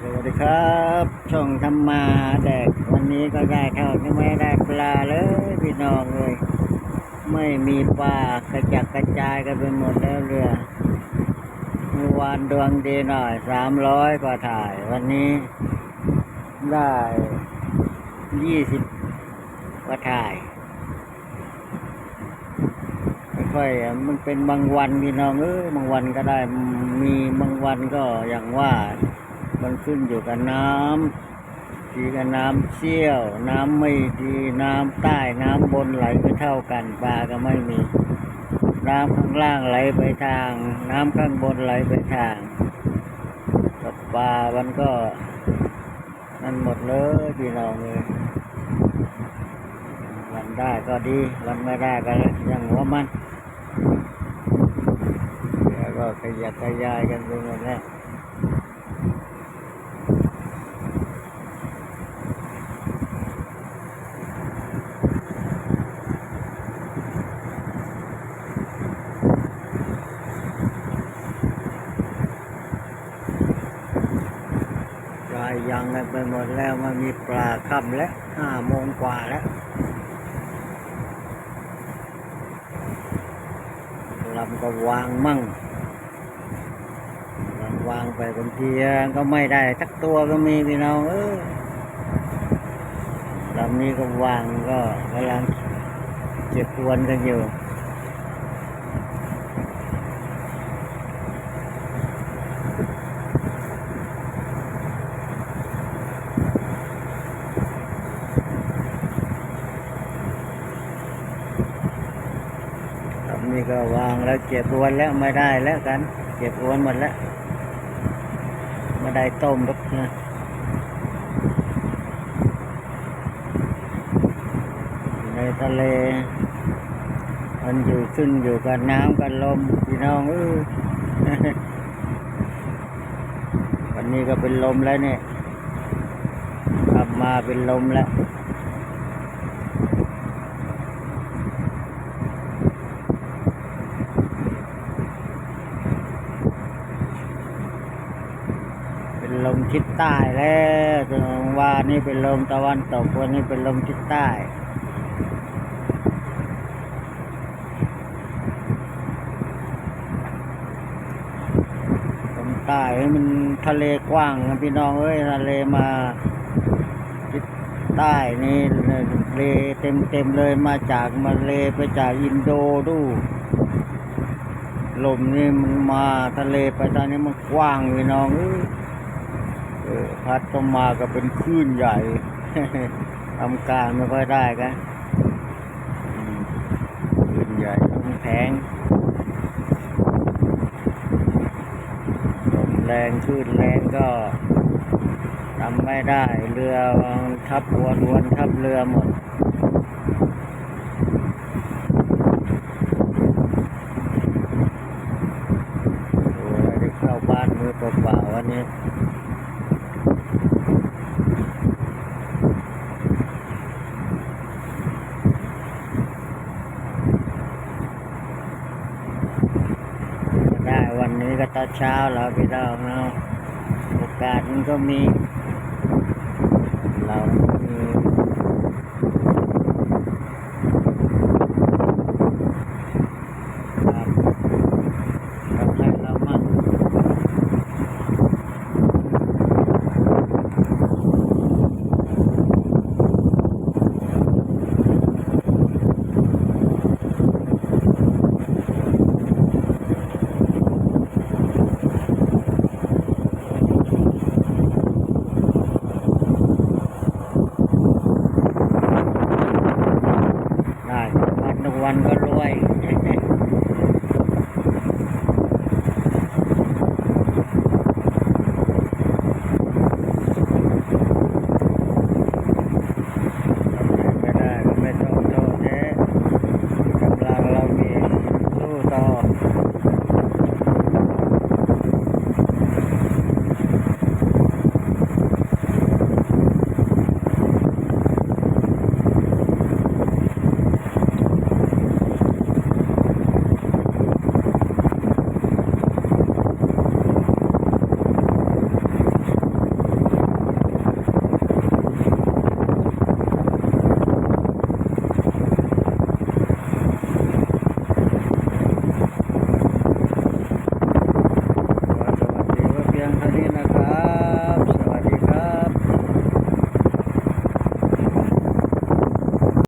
สวัสดีครับ ช่องทำมาแดกวันนี้ก็ได้เท่าที่ไม่ได้ปลาเลยพี่น้องเลย ไม่มีปลากระจัดกระจายกันไปหมดแล้วเรือเมื่อวานดวงดีหน่อยสามร้อยกว่าถ่าย วันนี้ได้ยี่สิบกว่าถ่ายค่อยมันเป็นบางวันพี่น้องเออบางวันก็ได้มีบางวันก็อย่างว่า มันขึ้นอยู่กับน้ำดีกับน้ำเชี่ยว น้ำไม่ดีน้ำใต้น้ำบนไหลไม่เท่ากันปลาก็ไม่มี น้ำข้างล่างไหลไปทาง น้ำข้างบนไหลไปทางกับปลามันก็นั่นหมดเลยพี่น้องเลยวันได้ก็ดีวันไม่ได้ก็ยังหัวมันเดี๋ยวก็ขยักขยายกันไปหมดแล้ว ยังกันไปหมดแล้วมันมีปลาค่ำแล้วห้าโมงกว่าแล้วลำก็วางมั่งลำวางไปบางทีก็ไม่ได้สักตัวก็มีพี่น้องเออลำนี้ก็วางก็กำลังเจ็บปวนกันอยู่ นี่ก็วางแล้วเก็บอวนแล้วไม่ได้แล้วกันเก็บอวนหมดแล้วไม่ได้ต้มหรอกนะในทะเล มันอยู่ขึ้นอยู่กับน้ำกับลมพี่น้องเออวันนี้ก็เป็นลมแล้วเนี่ยกลับมาเป็นลมแล้ว เป็นลมทิศใต้แล้วถึงว่านี่เป็นลมตะวันตกวันนี้เป็นลมทิศใต้ลมใต้มันทะเลกว้างพี่น้องเอ้ยทะเลมาทิศใต้นี่เลเต็มเต็มเลยมาจากมาเลไปจากอินโดดูลมนี่มันมาทะเลไปตอนนี้มันกว้างพี่น้องเอ้ย พัดเข้ามาก็เป็นคลื่นใหญ่ทำการไม่ค่อยได้กันคลื่นใหญ่ลมแพงลมแรงคลื่นแรงก็ทำไม่ได้ เรือทับวนวนทับเรือหมดโอ้ยได้เข้าบ้านมือเปล่าๆวันนี้ ได้วันนี้ก็ตอนเช้าแล้วพี่น้องเนาะโอกาสมันก็มี วันก็รวย